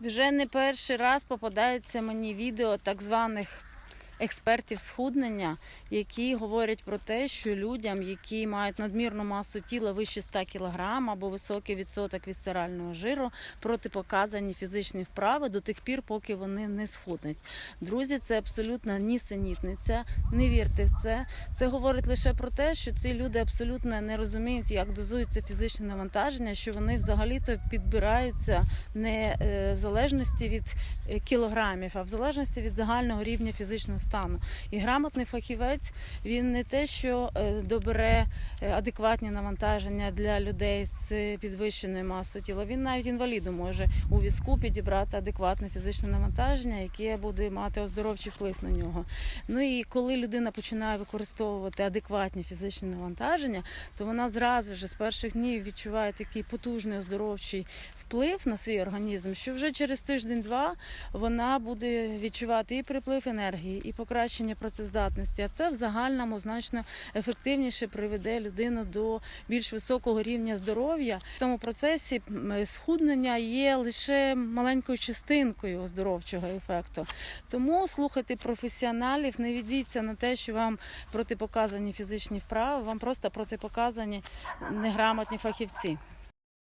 Вже не перший раз попадається мені відео так званих експертів схуднення, які говорять про те, що людям, які мають надмірну масу тіла вище 100 кг або високий відсоток вісцерального жиру, протипоказані фізичні вправи до тих пір, поки вони не схуднуть. Друзі, це абсолютно нісенітниця. Не вірте в це. Це говорить лише про те, що ці люди абсолютно не розуміють, як дозується фізичне навантаження, що вони взагалі-то підбираються не е, в залежності від е, кілограмів, а в залежності від загального рівня фізичного стану. І грамотний фахівець він не те, що е, добере е, адекватні навантаження для людей з підвищеною масою тіла. Він навіть інваліду може у візку підібрати адекватне фізичне навантаження, яке буде мати оздоровчий вплив на нього. Ну і коли людина починає використовувати адекватні фізичні навантаження, то вона зразу ж з перших днів відчуває такий потужний оздоровчий вплив на свій організм, що вже через тиждень-два вона буде відчувати і приплив енергії, і покращення працездатності. А це в загальному значно ефективніше приведе людину до більш високого рівня здоров'я. В цьому процесі схуднення є лише маленькою частинкою оздоровчого ефекту. Тому слухайте професіоналів, не ведіться на те, що вам протипоказані фізичні вправи, вам просто протипоказані неграмотні фахівці.